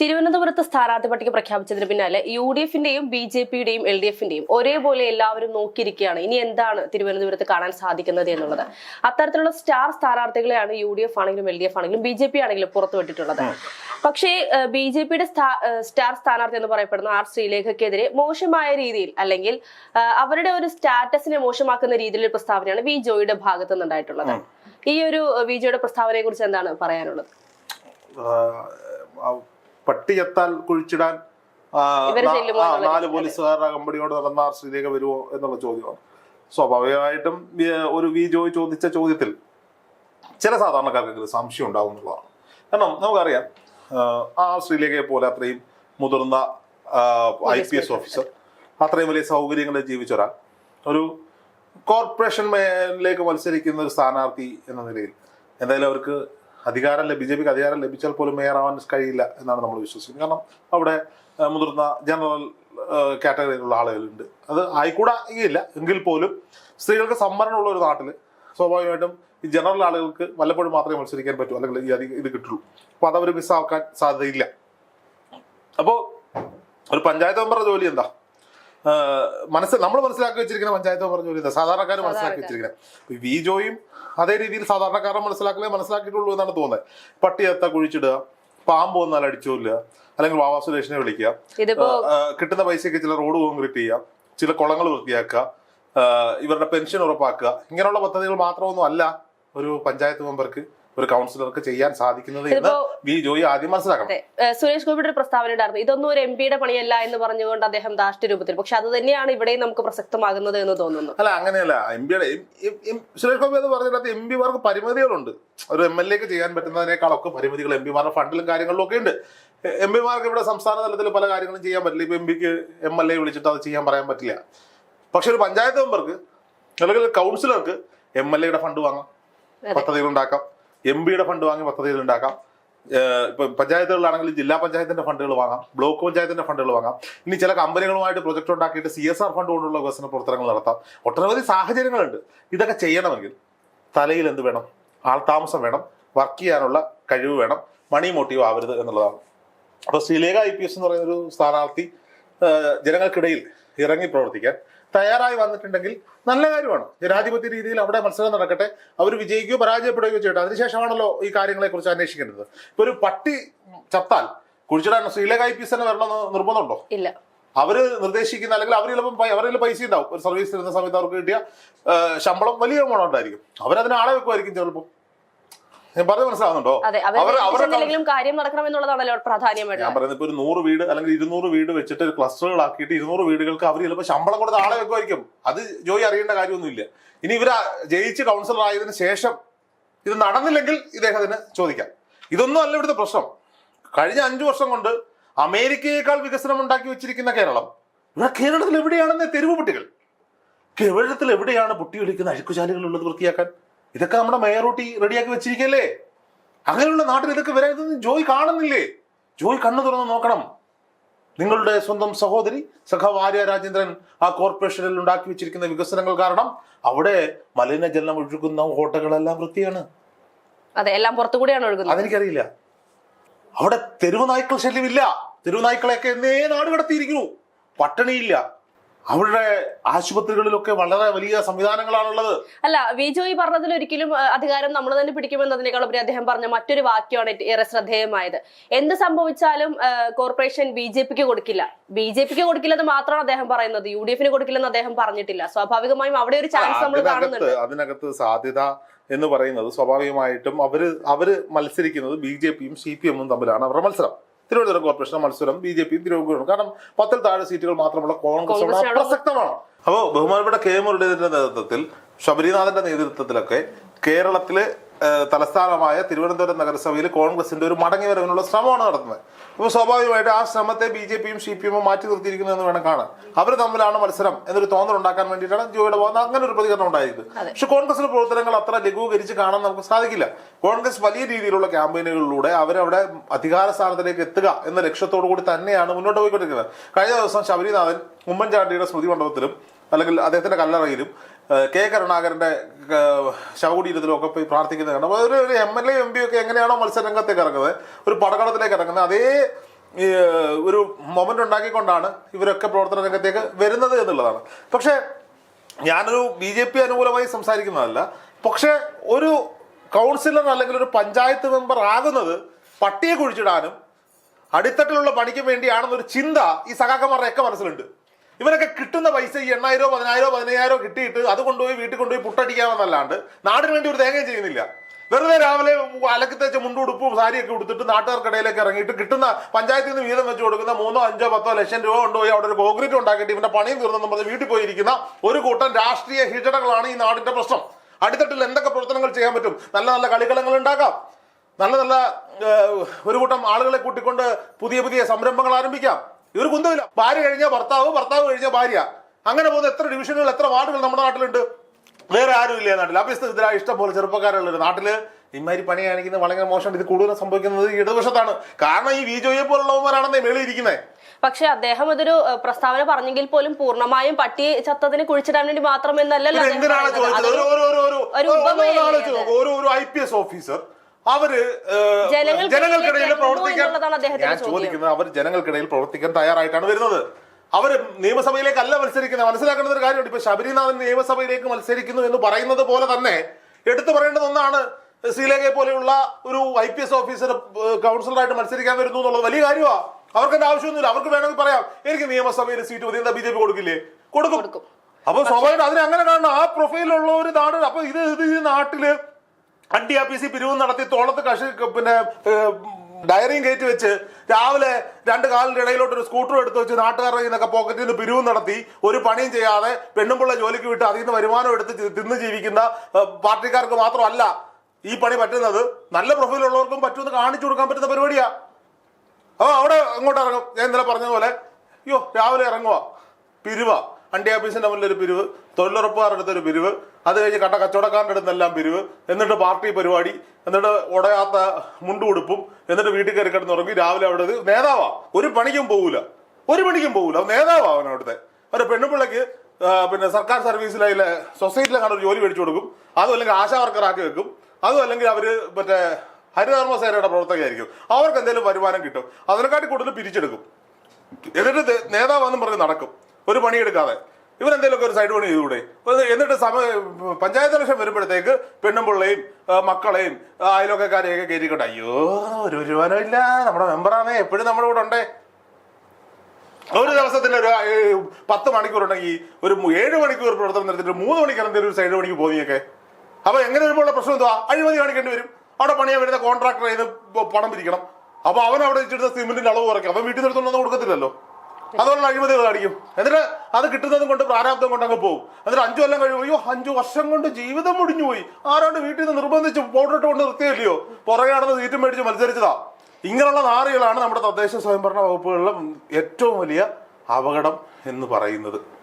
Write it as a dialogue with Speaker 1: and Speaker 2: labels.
Speaker 1: തിരുവനന്തപുരത്ത് സ്ഥാനാർത്ഥി പട്ടിക പ്രഖ്യാപിച്ചതിന് പിന്നാലെ യു ഡി എഫിന്റെയും ബി ജെ പിയുടെയും എൽ ഡി എഫിന്റെയും ഒരേപോലെ എല്ലാവരും നോക്കിയിരിക്കുകയാണ്. ഇനി എന്താണ് തിരുവനന്തപുരത്ത് കാണാൻ സാധിക്കുന്നത് എന്നുള്ളത്? അത്തരത്തിലുള്ള സ്റ്റാർ സ്ഥാനാർത്ഥികളെയാണ് യു ഡി എഫ് ആണെങ്കിലും എൽ ഡി എഫ് ആണെങ്കിലും ബി ജെ പി ആണെങ്കിലും പുറത്തുവിട്ടിട്ടുള്ളത്. പക്ഷേ ബി ജെ പിയുടെ സ്റ്റാർ സ്ഥാനാർത്ഥി എന്ന് പറയപ്പെടുന്ന ആർ ശ്രീലേഖയ്ക്കെതിരെ മോശമായ രീതിയിൽ അല്ലെങ്കിൽ അവരുടെ ഒരു സ്റ്റാറ്റസിനെ മോശമാക്കുന്ന രീതിയിലുള്ള പ്രസ്താവനയാണ് വി ജോയുടെ ഭാഗത്തു നിന്നുണ്ടായിട്ടുള്ളത്. ഈ ഒരു വി ജോയുടെ പ്രസ്താവനയെ കുറിച്ച് എന്താണ് പറയാനുള്ളത്?
Speaker 2: ആ, പട്ടി ചത്താൽ കുഴിച്ചിടാൻ നാല് പോലീസുകാരുടെ കമ്പനിയോട് നടന്ന ആർ ശ്രീലേഖ വരുമോ എന്നുള്ള ചോദ്യമാണ്. സ്വാഭാവികമായിട്ടും ഒരു വി ജോയ് ചോദിച്ച ചോദ്യത്തിൽ ചില സാധാരണക്കാർക്കെങ്കിലും സംശയം ഉണ്ടാവും എന്നുള്ളതാണ്. കാരണം നമുക്കറിയാം ആ ശ്രീലേഖയെ പോലെ അത്രയും മുതിർന്ന ഐ പി എസ് ഓഫീസർ അത്രയും വലിയ സൗകര്യങ്ങളിൽ ജീവിച്ച ഒരാൾ ഒരു കോർപ്പറേഷൻ മേലേക്ക് മത്സരിക്കുന്ന ഒരു സ്ഥാനാർത്ഥി എന്ന നിലയിൽ എന്തായാലും അവർക്ക് അധികാരം ലഭി പിക്ക് അധികാരം ലഭിച്ചാൽ പോലും മേയറാവാൻ കഴിയില്ല എന്നാണ് നമ്മൾ വിശ്വസിക്കുന്നത്. കാരണം അവിടെ മുതിർന്ന ജനറൽ കാറ്റഗറിയിലുള്ള ആളുകളുണ്ട്. അത് ആയിക്കൂടായില്ല എങ്കിൽ പോലും സ്ത്രീകൾക്ക് സംവരണമുള്ള ഒരു നാട്ടിൽ സ്വാഭാവികമായിട്ടും ഈ ജനറൽ ആളുകൾക്ക് വല്ലപ്പോഴും മാത്രമേ മത്സരിക്കാൻ പറ്റൂ. അല്ലെങ്കിൽ ഈ അധികം ഇത് കിട്ടുള്ളൂ. അപ്പോൾ അതവർ മിസ്സാക്കാൻ സാധ്യതയില്ല. അപ്പോൾ ഒരു പഞ്ചായത്ത് മെമ്പറുടെ ജോലി എന്താ? മനസ്സിൽ നമ്മൾ മനസ്സിലാക്കി വെച്ചിരിക്കുന്ന പഞ്ചായത്ത് ജോലി എന്താ സാധാരണക്കാർ മനസ്സിലാക്കി വെച്ചിരിക്കുന്നത്. വി ജോയും അതേ രീതിയിൽ സാധാരണക്കാരെ മനസ്സിലാക്കലേ മനസ്സിലാക്കിയിട്ടുള്ളൂ എന്നാണ് തോന്നുന്നത്. പട്ടിയത്ത കുഴിച്ചിടുക പാമ്പ് വന്നാൽ അടിച്ചോല്ല അല്ലെങ്കിൽ വാവാ സുരേഷിനെ വിളിക്കുക കിട്ടുന്ന പൈസയ്ക്ക് ചില റോഡ് കോൺക്രീറ്റ് ചെയ്യുക ചില കുളങ്ങൾ വൃത്തിയാക്കുക ഇവരുടെ പെൻഷൻ ഉറപ്പാക്കുക ഇങ്ങനെയുള്ള പദ്ധതികൾ മാത്രമൊന്നും അല്ല ഒരു പഞ്ചായത്ത് മെമ്പർക്ക് ഒരു കൗൺസിലർക്ക് ചെയ്യാൻ സാധിക്കുന്നത് എന്ന് വി ജോയി ആദ്യം മനസ്സിലാക്കണം.
Speaker 1: സുരേഷ് ഗോപിയുടെ ഒരു പ്രസ്താവന ഉണ്ടായിരുന്നു. ഇതൊന്നും ഒരു എം പിയുടെ പണിയല്ല എന്ന് പറഞ്ഞുകൊണ്ട് അദ്ദേഹം ധാർഷ്ട്യ രൂപത്തിൽ. പക്ഷെ അത് തന്നെയാണ് ഇവിടെയും നമുക്ക് പ്രസക്തമാകുന്നത് എന്ന് തോന്നുന്നു.
Speaker 2: അല്ല അങ്ങനെയല്ല. എം പിയുടെ സുരേഷ് ഗോപി എന്ന് പറഞ്ഞിട്ട് എം പിമാർക്ക് പരിമിതികളുണ്ട്. ഒരു എം എൽ എക്ക് ചെയ്യാൻ പറ്റുന്നതിനേക്കാളൊക്കെ പരിമിതികൾ എം പിമാരുടെ ഫണ്ടിലും കാര്യങ്ങളിലും ഒക്കെ ഉണ്ട്. എം പിമാർക്ക് ഇവിടെ സംസ്ഥാന തലത്തിൽ പല കാര്യങ്ങളും ചെയ്യാൻ പറ്റില്ല. ഇപ്പൊ എം പിക്ക് എം എൽ എ വിളിച്ചിട്ട് അത് ചെയ്യാൻ പറയാൻ പറ്റില്ല. പക്ഷെ ഒരു പഞ്ചായത്ത് മെമ്പർക്ക് അല്ലെങ്കിൽ കൗൺസിലർക്ക് എം എൽ എയുടെ ഫണ്ട് വാങ്ങാം. പദ്ധതികൾ ഉണ്ടാക്കാം എം പിയുടെ ഫണ്ട് വാങ്ങി പദ്ധതികൾ ഉണ്ടാക്കാം. ഇപ്പൊ പഞ്ചായത്തുകളിലാണെങ്കിൽ ജില്ലാ പഞ്ചായത്തിന്റെ ഫണ്ടുകൾ വാങ്ങാം ബ്ലോക്ക് പഞ്ചായത്തിന്റെ ഫണ്ടുകൾ വാങ്ങാം. ഇനി ചില കമ്പനികളുമായിട്ട് പ്രൊജക്ട് ഉണ്ടാക്കിയിട്ട് സി എസ് ആർ ഫണ്ട് കൊണ്ടുള്ള വികസന പ്രവർത്തനങ്ങൾ നടത്താം. ഒട്ടനവധി സാഹചര്യങ്ങളുണ്ട്. ഇതൊക്കെ ചെയ്യണമെങ്കിൽ തലയിൽ എന്ത് വേണം? ആൾതാമസം വേണം. വർക്ക് ചെയ്യാനുള്ള കഴിവ് വേണം. മണി മോട്ടീവ് ആവരുത് എന്നുള്ളതാണ്. അപ്പോൾ ശ്രീലേഖ ഐ പി എസ് എന്ന് പറയുന്ന ഒരു സ്ഥാനാർത്ഥി ജനങ്ങൾക്കിടയിൽ ഇറങ്ങി പ്രവർത്തിക്കാൻ തയ്യാറായി വന്നിട്ടുണ്ടെങ്കിൽ നല്ല കാര്യമാണ്. ജനാധിപത്യ രീതിയിൽ അവിടെ മത്സരം നടക്കട്ടെ. അവർ വിജയിക്കുകയോ പരാജയപ്പെടുകയോ ചെയ്യട്ടെ. അതിനുശേഷമാണല്ലോ ഈ കാര്യങ്ങളെക്കുറിച്ച് അന്വേഷിക്കേണ്ടത്. ഇപ്പൊ ഒരു പട്ടി ചത്താൽ കുഴിച്ചിടാൻ ശ്രീലേഖ ഐ പി എസ് തന്നെ വരണമെന്ന് നിർബന്ധമുണ്ടോ?
Speaker 1: ഇല്ല.
Speaker 2: അവർ നിർദ്ദേശിക്കുന്ന അല്ലെങ്കിൽ അവർ ചിലപ്പോൾ അവരുടെ പൈസ ഉണ്ടാവും. ഒരു സർവീസ് തരുന്ന സമയത്ത് അവർക്ക് കിട്ടിയ ശമ്പളം വലിയ എമൗണ്ട് ഉണ്ടായിരിക്കും. അവരതിന് ആളെ വെക്കുമായിരിക്കും ചിലപ്പോൾ. പറഞ്ഞ് മനസ്സിലാവുന്നുണ്ടോ? അവർ
Speaker 1: അവരെന്തെങ്കിലും കാര്യം നടക്കണം എന്നുള്ളതാണല്ലോ പ്രാധാന്യം
Speaker 2: ഞാൻ പറയുന്നത് ഇപ്പൊ ഒരു നൂറ് വീട് അല്ലെങ്കിൽ ഇരുന്നൂറ് വീട് വെച്ചിട്ട് ഒരു ക്ലസ്റ്ററുകളാക്കിയിട്ട് ഇരുന്നൂറ് വീടുകൾക്ക് അവർ ചിലപ്പോൾ ശമ്പളം കൊടുത്ത് ആളെ വെക്കുമായിരിക്കും. അത് ജോയി അറിയേണ്ട കാര്യമൊന്നുമില്ല. ഇനി ഇവർ ജയിച്ച് കൗൺസിലർ ആയതിനു ശേഷം ഇത് നടന്നില്ലെങ്കിൽ ഇദ്ദേഹത്തിന് ചോദിക്കാം. ഇതൊന്നും അല്ല ഇവിടുത്തെ പ്രശ്നം. കഴിഞ്ഞ അഞ്ചു വർഷം കൊണ്ട് അമേരിക്കയേക്കാൾ വികസനം ഉണ്ടാക്കി വെച്ചിരിക്കുന്ന കേരളം. ഇവിടെ കേരളത്തിൽ എവിടെയാണെന്ന് തെരുവ് പൊട്ടികൾ. കേരളത്തിൽ എവിടെയാണ് പൊട്ടി ഒലിക്കുന്ന അഴുക്കുചാലുകൾ ഉള്ളത് വൃത്തിയാക്കാൻ? ഇതൊക്കെ നമ്മുടെ മേയറൂട്ടി റെഡിയാക്കി വെച്ചിരിക്കല്ലേ? അങ്ങനെയുള്ള നാട്ടിൽ ഇതൊക്കെ വരാൻ ഇതൊന്നും ജോയ് കാണുന്നില്ലേ? ജോയ് കണ്ണു തുറന്ന് നോക്കണം. നിങ്ങളുടെ സ്വന്തം സഹോദരി സഖാവ് ആര്യ രാജേന്ദ്രൻ ആ കോർപ്പറേഷനിൽ ഉണ്ടാക്കി വെച്ചിരിക്കുന്ന വികസനങ്ങൾ കാരണം അവിടെ മലിനജലം ഒഴുകുന്ന ഹോട്ടലുകളെല്ലാം വൃത്തിയാണ്.
Speaker 1: അതെ എല്ലാം പുറത്തുകൂടിയാണ് ഒഴുകുന്നത്.
Speaker 2: അതെനിക്കറിയില്ല. അവിടെ തെരുവ് നായ്ക്കൾ ശല്യമില്ല. തെരുവ് നായ്ക്കളെയൊക്കെ എന്നേ നാട് കടത്തിയിരിക്കുന്നു. പട്ടിണിയില്ല. അവരുടെ ആശുപത്രികളിലൊക്കെ വളരെ വലിയ സംവിധാനങ്ങളാണുള്ളത്.
Speaker 1: അല്ല വി ജോയി പറഞ്ഞതിൽ ഒരിക്കലും അധികാരം നമ്മൾ തന്നെ പിടിക്കുമെന്നതിനേക്കാൾ ഉപരി അദ്ദേഹം പറഞ്ഞ മറ്റൊരു വാക്യമാണ് ഏറെ ശ്രദ്ധേയമായത്. എന്ത് സംഭവിച്ചാലും കോർപ്പറേഷൻ ബി ജെ പിക്ക് കൊടുക്കില്ല. ബി ജെ പിക്ക് കൊടുക്കില്ലെന്ന് മാത്രമാണ് അദ്ദേഹം പറയുന്നത്. യു ഡി എഫിന് കൊടുക്കില്ലെന്ന് അദ്ദേഹം പറഞ്ഞിട്ടില്ല. സ്വാഭാവികമായും അവിടെ ഒരു ചാൻസ് നമ്മൾ കാണുന്നുണ്ട്.
Speaker 2: അതിനകത്ത് സാധ്യത എന്ന് പറയുന്നത് സ്വാഭാവികമായിട്ടും അവർ അവർ മത്സരിക്കുന്നത് ബി ജെ പിയും സി പി എമ്മും തമ്മിലാണ് അവരുടെ മത്സരം. തിരുവനന്തപുരം കോർപ്പറേഷൻ മത്സരം ബി ജെ പി തിരുവനന്തപുരം കാരണം പത്തിൽ താഴെ സീറ്റുകൾ മാത്രമുള്ള കോൺഗ്രസ്
Speaker 1: പ്രസക്തമാണ്.
Speaker 2: അപ്രസക്തമാണ് അപ്പോൾ ബഹുമാനപ്പെട്ട കെ മുരളീധരന്റെ നേതൃത്വത്തിൽ ശബരിനാഥന്റെ നേതൃത്വത്തിലൊക്കെ കേരളത്തിലെ തലസ്ഥാനമായ തിരുവനന്തപുരം നഗരസഭയിൽ കോൺഗ്രസിന്റെ ഒരു മടങ്ങി വരവിനുള്ള ശ്രമമാണ് നടത്തുന്നത് അപ്പോൾ സ്വാഭാവികമായിട്ട് ആ ശ്രമത്തെ ബി ജെ പിയും സി പി എമ്മും മാറ്റി നിർത്തിയിരിക്കുന്നതെന്ന് വേണം കാണാൻ. അവർ തമ്മിലാണ് മത്സരം എന്നൊരു തോന്നൽ ഉണ്ടാക്കാൻ വേണ്ടിയിട്ടാണ് ജോയുടെ ഭാഗത്ത് അങ്ങനെ ഒരു പ്രതികരണം ഉണ്ടായിരിക്കുന്നത് പക്ഷെ കോൺഗ്രസിന്റെ പ്രവർത്തനങ്ങൾ അത്ര ലഘൂകരിച്ച് കാണാൻ നമുക്ക് സാധിക്കില്ല. കോൺഗ്രസ് വലിയ രീതിയിലുള്ള ക്യാമ്പയിനുകളിലൂടെ അവരവിടെ അധികാര സ്ഥാനത്തിലേക്ക് എത്തുക എന്ന ലക്ഷ്യത്തോടു കൂടി തന്നെയാണ് മുന്നോട്ട് പോയിക്കൊണ്ടിരിക്കുന്നത്. കഴിഞ്ഞ ദിവസം ശബരിനാഥൻ ഉമ്മൻചാണ്ടിയുടെ സ്മൃതി മണ്ഡപത്തിലും അല്ലെങ്കിൽ അദ്ദേഹത്തിന്റെ കല്ലറയിലും കെ കരുണാകരന്റെ ശവകുടീരത്തിലൊക്കെ ശവകുടീരത്തിലും പോയി പ്രാർത്ഥിക്കുന്നത് കാണാം അപ്പൊ ഒരു ഒരു M L A M P ഒക്കെ എങ്ങനെയാണോ മത്സരരംഗത്തേക്ക് ഇറങ്ങുന്നത്. ഒരു പടകളത്തിലേക്ക് ഇറങ്ങുന്നത്. അതേ ഒരു മൊമെന്റ് ഉണ്ടാക്കിക്കൊണ്ടാണ് ഇവരൊക്കെ പ്രവർത്തന രംഗത്തേക്ക് വരുന്നത് എന്നുള്ളതാണ്. പക്ഷേ ഞാനൊരു ബി ജെ പി അനുകൂലമായി സംസാരിക്കുന്നതല്ല. പക്ഷേ ഒരു കൗൺസിലർ അല്ലെങ്കിൽ ഒരു പഞ്ചായത്ത് മെമ്പർ ആകുന്നത് പട്ടിയെ കുഴിച്ചിടാനും അടിത്തട്ടിലുള്ള പണിക്ക് വേണ്ടിയാണെന്നൊരു ചിന്ത ഈ സഖാക്കന്മാരുടെ ഒക്കെ മനസ്സിലുണ്ട്. ഇവരൊക്കെ കിട്ടുന്ന പൈസ ഈ എണ്ണായിരോ പതിനായിരോ പതിനയ്യായിരോ കിട്ടിയിട്ട് അത് കൊണ്ടുപോയി വീട്ടിൽ കൊണ്ടുപോയി പുട്ടടിക്കാമെന്നല്ലാണ്ട് നാടിന് വേണ്ടി ഒരു തേങ്ങയും ചെയ്യുന്നില്ല. വെറുതെ രാവിലെ അലക്കി തേച്ച മുണ്ടുടുപ്പും സാരിയൊക്കെ ഉടുത്തിട്ട് നാട്ടുകാർക്കിടയിലേക്ക് ഇറങ്ങിയിട്ട് കിട്ടുന്ന പഞ്ചായത്തിൽ നിന്ന് വീതം വെച്ച് കൊടുക്കുന്ന മൂന്നോ അഞ്ചോ പത്തോ ലക്ഷം രൂപ കൊണ്ടുപോയി അവിടെ ഒരു കോൺക്രീറ്റ് ഉണ്ടാക്കിയിട്ട് ഇവന്റെ പണിയും തീർന്നെന്ന് പറഞ്ഞ് വീട്ടിൽ പോയിരിക്കുന്ന ഒരു കൂട്ടം രാഷ്ട്രീയ ഹിജടകളാണ് ഈ നാടിന്റെ പ്രശ്നം. അടിത്തട്ടിൽ എന്തൊക്കെ പ്രവർത്തനങ്ങൾ ചെയ്യാൻ പറ്റും? നല്ല നല്ല കളികളങ്ങൾ ഉണ്ടാക്കാം. നല്ല നല്ല ഒരു കൂട്ടം ആളുകളെ കൂട്ടിക്കൊണ്ട് പുതിയ പുതിയ സംരംഭങ്ങൾ ആരംഭിക്കാം. ഇതൊരു കുന്തമില്ല ഭാര്യ കഴിഞ്ഞാൽ ഭർത്താവ് ഭർത്താവ് കഴിഞ്ഞാൽ ഭാര്യ. അങ്ങനെ പോകുന്ന എത്ര ഡിവിഷനുകൾ എത്ര വാർഡുകൾ നമ്മുടെ നാട്ടിലുണ്ട്? വേറെ ആരും ഇല്ല നാട്ടിൽ. അഭ്യസ്തരായ ഇഷ്ടം പോലെ ചെറുപ്പക്കാരുള്ള നാട്ടിൽ ഇമാതിരി പണി കാണിക്കുന്നത് വളരെ മോശമാണ് ഇത് കൂടുതൽ സംഭവിക്കുന്നത് ഇടതുപക്ഷത്താണ് കാരണം ഈ വിജോയെ പോലുള്ളവന്മാരാണെന്നേ മേളിയിരിക്കുന്നത്
Speaker 1: പക്ഷെ അദ്ദേഹം ഇതൊരു പ്രസ്താവന പറഞ്ഞെങ്കിൽ പോലും പൂർണമായും പട്ടി ചത്തതിനെ കുഴിച്ചിടാൻ വേണ്ടി മാത്രം എന്നല്ലല്ലോ
Speaker 2: ഒരു ഐ പി എസ് ഓഫീസർ അവർ
Speaker 1: ജനങ്ങൾക്കിടയിൽ
Speaker 2: പ്രവർത്തിക്കാൻ ഞാൻ. ചോദിക്കുന്നത് അവർ ജനങ്ങൾക്കിടയിൽ പ്രവർത്തിക്കാൻ തയ്യാറായിട്ടാണ് വരുന്നത്. അവർ നിയമസഭയിലേക്കല്ല മത്സരിക്കുന്നത്. മനസ്സിലാക്കുന്ന ഒരു കാര്യമുണ്ട്. ഇപ്പൊ ശബരിനാഥൻ നിയമസഭയിലേക്ക് മത്സരിക്കുന്നു എന്ന് പറയുന്നത് പോലെ തന്നെ എടുത്തു പറയേണ്ടത് ഒന്നാണ് ശ്രീലേഖയെ പോലെയുള്ള ഒരു ഐ പി എസ് ഓഫീസർ കൗൺസിലറായിട്ട് മത്സരിക്കാൻ വരുന്നു എന്നുള്ളത് വലിയ കാര്യമാണ് അവർക്ക് എന്റെ ആവശ്യമൊന്നുമില്ല. അവർക്ക് വേണമെങ്കിൽ പറയാം. എനിക്ക് നിയമസഭയിൽ സീറ്റ് മതി. എന്താ ബി ജെ പി കൊടുക്കില്ലേ? കൊടുക്കും.
Speaker 1: കൊടുക്കും.
Speaker 2: അപ്പൊ സ്വാഭാവികം അതിനെ അങ്ങനെ കാണണം. ആ പ്രൊഫൈലുള്ള ഒരു നാട് അപ്പൊ ഇത് ഇത് ഈ നാട്ടിൽ അണ്ടി ആപ്പീസി പിരിവ് നടത്തി തോളത്ത് കഷി പിന്നെ ഡയറിയും കയറ്റി വെച്ച് രാവിലെ രണ്ട് കാലിന്റെ ഇടയിലോട്ട് ഒരു സ്കൂട്ടർ എടുത്ത് വെച്ച് നാട്ടുകാരുടെ നിന്നൊക്കെ പോക്കറ്റിൽ നിന്ന് പിരിവ് നടത്തി ഒരു പണിയും ചെയ്യാതെ പെണ്ണുമ്പിള്ള ജോലിക്ക് വിട്ട് അതിൽ നിന്ന് വരുമാനം എടുത്ത് തിന്ന് ജീവിക്കുന്ന പാർട്ടിക്കാർക്ക് മാത്രമല്ല ഈ പണി പറ്റുന്നത്. നല്ല പ്രൊഫൈലുള്ളവർക്കും പറ്റുമെന്ന് കാണിച്ചു കൊടുക്കാൻ പറ്റുന്ന പരിപാടിയാ. അപ്പൊ അവിടെ അങ്ങോട്ട് ഇറങ്ങും. ഞാൻ ഇന്നലെ പറഞ്ഞ പോലെ അയ്യോ രാവിലെ ഇറങ്ങുക പിരിവ. അണ്ടി ഓഫീസിന്റെ മുന്നിൽ ഒരു പിരിവ് തൊഴിലുറപ്പുകാരുടെ അടുത്തൊരു പിരിവ് അത് കഴിഞ്ഞ് കട്ട കച്ചവടക്കാരുടെ അടുത്തെല്ലാം പിരിവ് എന്നിട്ട് പാർട്ടി പരിപാടി എന്നിട്ട് ഉടയാത്ത മുണ്ടുകൊടുപ്പും എന്നിട്ട് വീട്ടിൽ കയറി കിടന്നുറങ്ങി രാവിലെ അവിടെ നേതാവാ. ഒരു പണിക്കും പോകൂല ഒരു പണിക്കും പോകൂല നേതാവാ അവൻ അവിടുത്തെ. ഒരു പെണ്ണുപിള്ളക്ക് പിന്നെ സർക്കാർ സർവീസിലെ സൊസൈറ്റിയിലെ ഒരു ജോലി മേടിച്ചു കൊടുക്കും. അതും അല്ലെങ്കിൽ ആശാ വർക്കറാക്കി വെക്കും. അതും അല്ലെങ്കിൽ അവർ മറ്റേ ഹരിതകർമ്മസേനയുടെ പ്രവർത്തകയായിരിക്കും. അവർക്ക് എന്തെങ്കിലും വരുമാനം കിട്ടും. അതിനെക്കാട്ടി കൂടുതൽ പിരിച്ചെടുക്കും. എന്നിട്ട് നേതാവെന്നും പറഞ്ഞ് നടക്കും. ഒരു പണിയെടുക്കാതെ. ഇവരെന്തെങ്കിലുമൊക്കെ ഒരു സൈഡ് പണി ചെയ്തുകൂടെ? എന്നിട്ട് സമ പഞ്ചായത്ത് ഇലക്ഷൻ വരുമ്പോഴത്തേക്ക് പെണ്ണും പിള്ളയും മക്കളെയും ആ, അയൽവക്കക്കാരെയൊക്കെ കയറ്റിക്കൊണ്ട് അയ്യോ ഒരു വരുമാനം ഇല്ല നമ്മുടെ മെമ്പറാണേ എപ്പോഴും നമ്മുടെ കൂടെ ഉണ്ടേ? ഒരു ദിവസത്തിൽ ഒരു പത്ത് മണിക്കൂർ ഉണ്ടെങ്കിൽ ഒരു ഏഴ് മണിക്കൂർ പ്രവർത്തനം നടത്തിയിട്ട് മൂന്ന് മണിക്കൂർ എന്തെങ്കിലും ഒരു സൈഡ് പണിക്ക് പോകുന്നൊക്കെ അപ്പൊ എങ്ങനെ വരുമ്പോൾ പ്രശ്നം എന്തുവാ? അഴിമതി കാണിക്കേണ്ടി വരും. അവിടെ പണിയാൻ വരുന്ന കോൺട്രാക്ടർ ചെയ്ത് പണം പിരിക്കണം. അപ്പൊ അവൻ അവിടെ വെച്ചിട്ട് സിമെന്റിന്റെ അളവ് കുറയ്ക്കും അവൻ വീട്ടിൽ നിന്നെടുത്തൊന്നും കൊടുക്കത്തില്ലല്ലോ. അതുപോലുള്ള അഴിമതികൾ കാണിക്കും. എന്നിട്ട് അത് കിട്ടുന്നതും കൊണ്ട് പ്രാരാബ്ദം കൊണ്ട് അങ്ങ് പോകും എന്നിട്ട് അഞ്ചു കൊല്ലം കഴിയും അയ്യോ അഞ്ചു വർഷം കൊണ്ട് ജീവിതം മുടിഞ്ഞു പോയി. ആരാണ്ട് വീട്ടിൽ നിന്ന് നിർബന്ധിച്ച് പോട്ടിട്ട് കൊണ്ട് നിർത്തിയല്ലയോ? പുറകെ നടന്ന് സീറ്റും മേടിച്ച് മത്സരിച്ചതാ. ഇങ്ങനെയുള്ള നാറികളാണ് നമ്മുടെ തദ്ദേശ സ്വയംഭരണ വകുപ്പുകളിലെ ഏറ്റവും വലിയ അപകടം എന്ന് പറയുന്നത്.